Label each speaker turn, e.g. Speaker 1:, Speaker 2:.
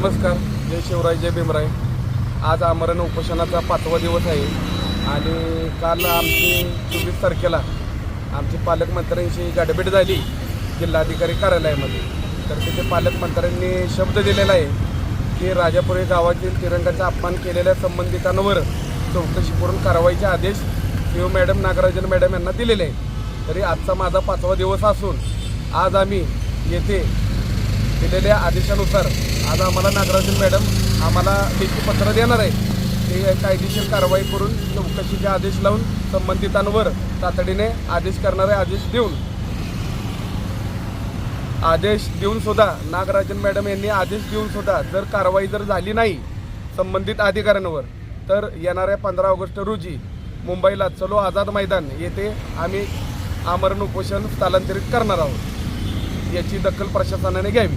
Speaker 1: नमस्कार जय शिवराय जय भीमराय. आज आमरण उपोषणाचा पाचवा दिवस आहे आणि काल आमची चोवीस तारखेला आमची पालकमंत्र्यांशी गाठभेट झाली जिल्हाधिकारी कार्यालयामध्ये. तर तिथे पालकमंत्र्यांनी शब्द दिलेला आहे की राजापुरी गावातील तिरंगाचा अपमान केलेल्या संबंधितांवर चौकशी करून कारवाईचे आदेश शिव मॅडम नागराजन मॅडम यांना दिलेले आहे तरी आजचा माझा पाचवा दिवस असून आज आम्ही येथे दिलेल्या आदेशानुसार आज आम्हाला नागराजन मॅडम आम्हाला लेखी पत्र देणार आहे. ते कायदेशीर कारवाई करून चौकशीचे आदेश लावून संबंधितांवर तातडीने आदेश करणारे आदेश देऊन आदेश देऊन सुद्धा नागराजन मॅडम यांनी आदेश देऊन सुद्धा जर कारवाई जर झाली नाही संबंधित अधिकाऱ्यांवर तर येणाऱ्या पंधरा ऑगस्ट रोजी मुंबईला चलो आझाद मैदान येथे आम्ही आमरण उपोषण स्थलांतरित करणार आहोत. याची दखल प्रशासनाने घ्यावी.